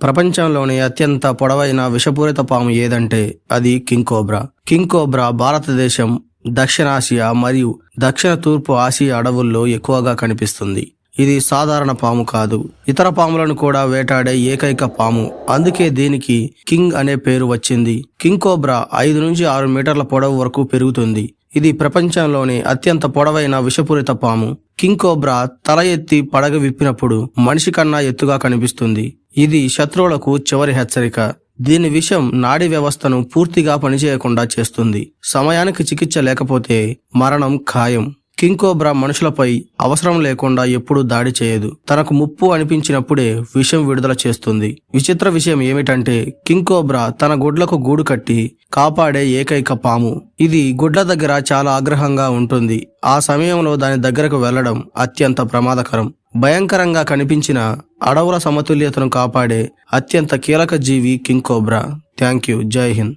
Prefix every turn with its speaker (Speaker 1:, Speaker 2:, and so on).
Speaker 1: ప్రపంచంలోని అత్యంత పొడవైన విషపూరిత పాము ఏదంటే అది కింగ్ కోబ్రా. కింగ్ కోబ్రా భారతదేశం దక్షిణాసియా మరియు దక్షిణ తూర్పు ఆసియా అడవుల్లో ఎక్కువగా కనిపిస్తుంది. ఇది సాధారణ పాము కాదు. ఇతర పాములను కూడా వేటాడే ఏకైక పాము. అందుకే దీనికి కింగ్ అనే పేరు వచ్చింది. కింగ్ కోబ్రా ఐదు నుంచి ఆరు మీటర్ల పొడవు వరకు పెరుగుతుంది. ఇది ప్రపంచంలోని అత్యంత పొడవైన విషపూరిత పాము. కింగ్ కోబ్రా తల ఎత్తి పడగ విప్పినప్పుడు మనిషి కన్నా ఎత్తుగా కనిపిస్తుంది. ఇది శత్రువులకు చివరి హెచ్చరిక. దీని విషయం నాడీ వ్యవస్థను పూర్తిగా పనిచేయకుండా చేస్తుంది. సమయానికి చికిత్స లేకపోతే మరణం ఖాయం. కింగ్ కోబ్రా మనుషులపై అవసరం లేకుండా ఎప్పుడూ దాడి చేయదు. తనకు ముప్పు అనిపించినప్పుడే విషం విడుదల చేస్తుంది. విచిత్ర విషయం ఏమిటంటే కింగ్ కోబ్రా తన గుడ్లకు గూడు కట్టి కాపాడే ఏకైక పాము. ఇది గుడ్ల దగ్గర చాలా ఆగ్రహంగా ఉంటుంది. ఆ సమయంలో దాని దగ్గరకు వెళ్ళడం అత్యంత ప్రమాదకరం. భయంకరంగా కనిపించిన అడవుల సమతుల్యతను కాపాడే అత్యంత కీలక జీవి కింగ్ కోబ్రా. Thank you. జై హింద్.